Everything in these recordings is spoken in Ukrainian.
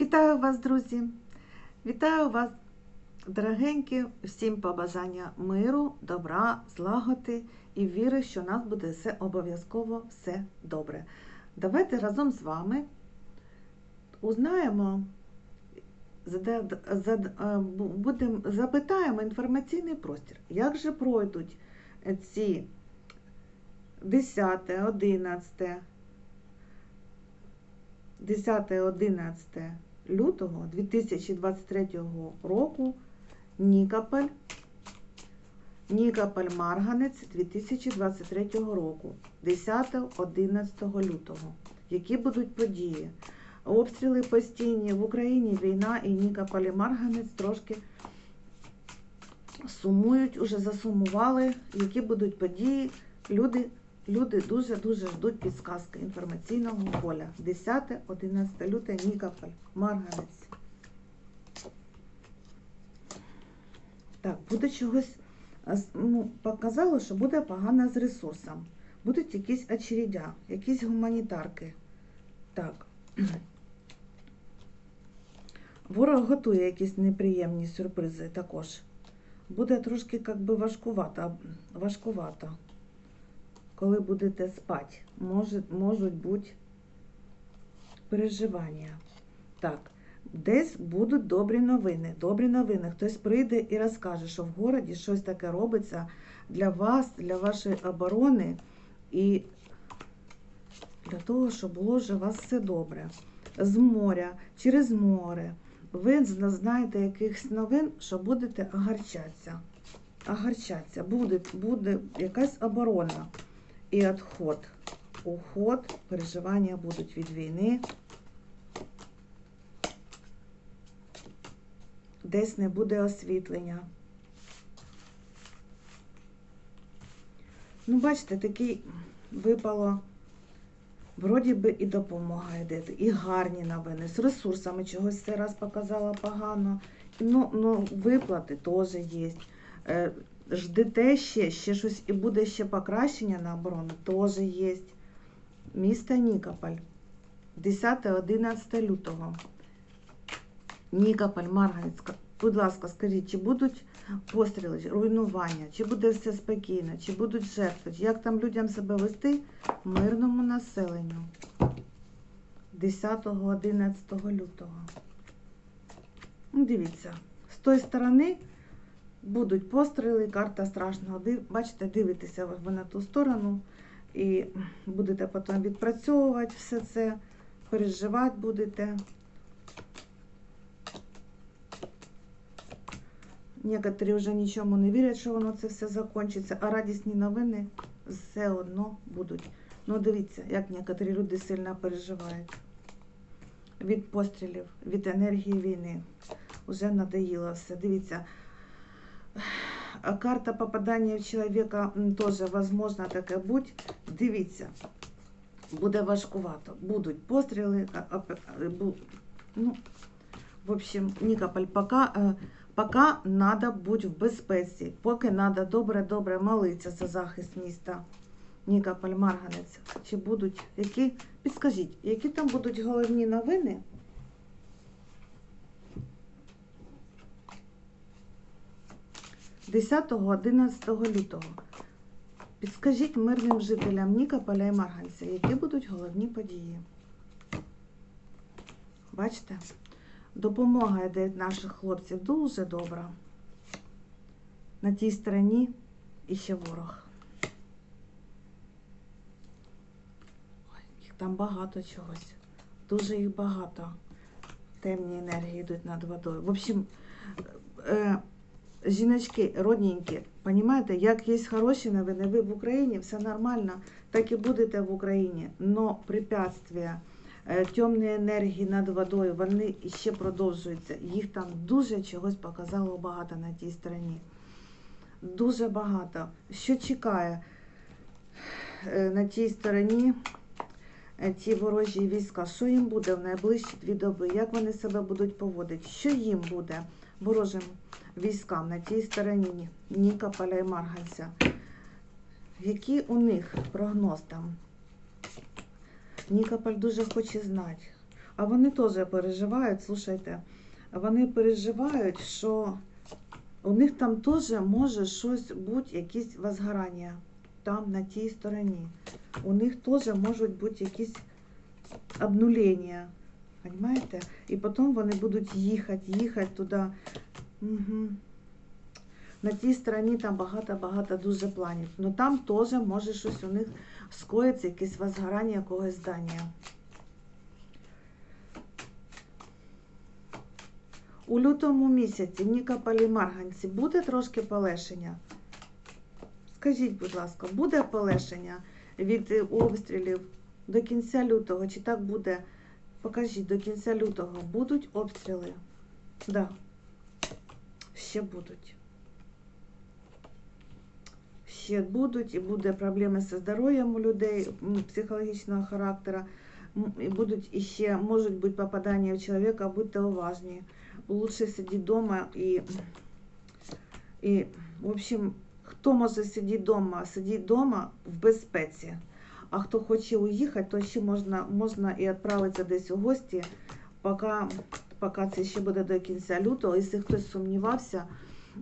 Вітаю вас, друзі! Вітаю вас, дорогенькі, всім побажання миру, добра, злагоди і віри, що у нас буде все обов'язково все добре. Давайте разом з вами узнаємо, е, запитаємо інформаційний простір, як же пройдуть ці 10, 11, 10-11 лютого 2023 року Нікополь, Нікополь Марганець 2023 року, 10-11 лютого. Які будуть події? Обстріли постійні в Україні війна і Нікополь і Марганець трошки сумують, уже засумували, які будуть події. Люди Люди дуже-дуже ждуть підсказки інформаційного поля. 10-11 лютого Нікополь, Марганець. Так, буде чогось. Ну, показало, що буде погано з ресурсом. Будуть якісь очередя, якісь гуманітарки. Так. Ворог готує якісь неприємні сюрпризи також. Буде трошки як би важкувато. важкувато коли будете спати, може, можуть бути переживання. Так, десь будуть добрі новини. Добрі новини. Хтось прийде і розкаже, що в городі щось таке робиться для вас, для вашої оборони і для того, щоб було у вас все добре. З моря, через море. Ви знаєте якихось новин, що будете огарчатися. Огарчатися. Буде, буде якась оборона і відход. Уход, переживання будуть від війни. Десь не буде освітлення. Ну, бачите, такий випало. Вроді би і допомога йде, і гарні новини. З ресурсами чогось цей раз показала погано. Ну, ну виплати теж є. Ждете ще, ще щось і буде ще покращення на оборону, теж є. Місто Нікополь. 10-11 лютого. Нікополь, Марганецька. Будь ласка, скажіть, чи будуть постріли, руйнування, чи буде все спокійно, чи будуть жертви, як там людям себе вести мирному населенню 10-11 лютого. Ну, Дивіться, з тої сторони будуть постріли, карта страшного. Бачите, дивитеся ви на ту сторону і будете потім відпрацьовувати все це, переживати будете. Некоторі вже нічому не вірять, що воно це все закінчиться, а радісні новини все одно будуть. Ну, дивіться, як некоторі люди сильно переживають від пострілів, від енергії війни. Уже надоїло все. Дивіться, карта попадання в чоловіка теж возможно таке будь. Дивіться, буде важкувато. Будуть постріли. Ну, в общем, Нікополь, пока, е, пока надо бути в безпеці, поки надо добре-добре молитися за захист міста. Нікополь, Марганець. Чи будуть які? Підскажіть, які там будуть головні новини? Десятого, 11 лютого. Підскажіть мирним жителям Нікополя і Марганця, які будуть головні події. Бачите? Допомога йде від наших хлопців дуже добра. На тій стороні іще ворог. Ой, їх там багато чогось. Дуже їх багато. Темні енергії йдуть над водою. В общем, е, жіночки родненькі, розумієте, як є хороші новини, ви в Україні, все нормально, так і будете в Україні. Но препятствия, е, темні енергії над водою, вони ще продовжуються. Їх там дуже чогось показало багато на тій стороні. Дуже багато. Що чекає е, на тій стороні е, ті ворожі війська? Що їм буде в найближчі дві доби? Як вони себе будуть поводити? Що їм буде ворожим військам на тій стороні Нікополя і Марганця? Який у них прогноз там? Нікополь дуже хоче знати. А вони теж переживають, слушайте, вони переживають, що у них там теж може щось бути, якісь возгорання. Там, на тій стороні. У них теж можуть бути якісь обнулення. Понимаєте? І потім вони будуть їхати, їхати туди. Угу. На тій стороні там багато-багато дуже планів. Ну там теж може щось у них скоїться, якесь возгорання якогось здання. У лютому місяці Нікополі Марганці буде трошки полегшення? Скажіть, будь ласка, буде полегшення від е, обстрілів до кінця лютого? Чи так буде? Покажіть, до кінця лютого будуть обстріли? Да. Ще будуть. Ще будуть, і буде проблеми зі здоров'ям у людей психологічного характеру. І будуть іще, можуть бути попадання в чоловіка, будьте уважні. Лучше сидіти вдома і, і, в общем, хто може сидіти вдома, сидіть вдома в безпеці. А хто хоче уїхати, то ще можна, можна і відправитися десь у гості, поки, поки це ще буде до кінця лютого. Якщо хтось сумнівався,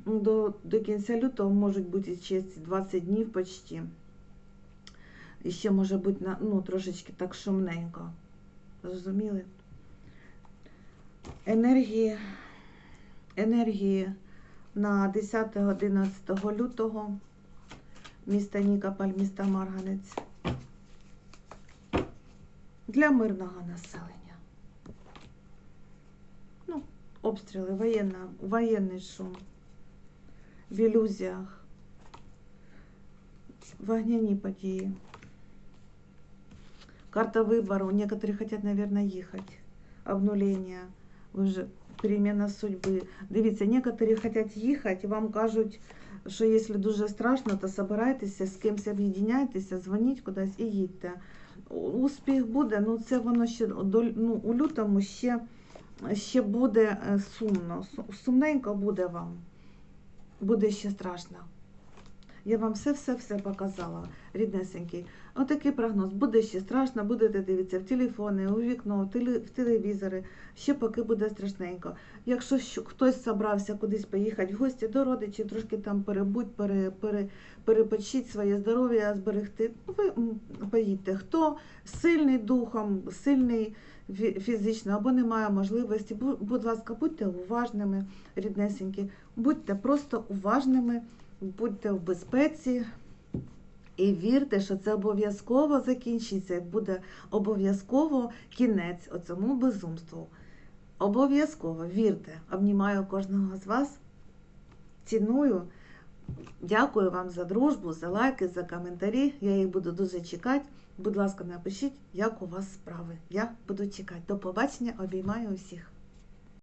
ну, до, до кінця лютого можуть бути ще 20 днів почти. І ще може бути ну, трошечки так шумненько. Зрозуміли? Енергії, енергії на 10-11 лютого міста Нікополь, міста Марганець для мирного населення. Ну, обстріли, воєнна, воєнний шум, в ілюзіях, вогняні події. Карта выбора. Некоторые хотят, наверное, ехать. Обнуление. Уже перемена судьби. Дивіться, некоторі хочуть їхати, вам кажуть, що якщо дуже страшно, то собирайтеся, з кимось об'єдняйтеся, дзвоніть кудись і їдьте. У- Успіх буде, ну це воно ще до, ну, у лютому ще, ще буде е, сумно. Сумненько буде вам. Буде ще страшно. Я вам все-все-все показала, ріднесенький. Отакий прогноз. Буде ще страшно, будете дивитися в телефони, у вікно, в, телевізори. Ще поки буде страшненько. Якщо хтось собрався кудись поїхати в гості до родичів, трошки там перебудь, пере, пере, перепочіть своє здоров'я, зберегти, ну, ви поїдьте. Хто сильний духом, сильний фізично або не має можливості, будь ласка, будьте уважними, ріднесенькі, будьте просто уважними, будьте в безпеці. І вірте, що це обов'язково закінчиться, буде обов'язково кінець оцьому безумству. Обов'язково вірте. Обнімаю кожного з вас. Ціную. Дякую вам за дружбу, за лайки, за коментарі. Я їх буду дуже чекати. Будь ласка, напишіть, як у вас справи. Я буду чекати. До побачення, обіймаю усіх.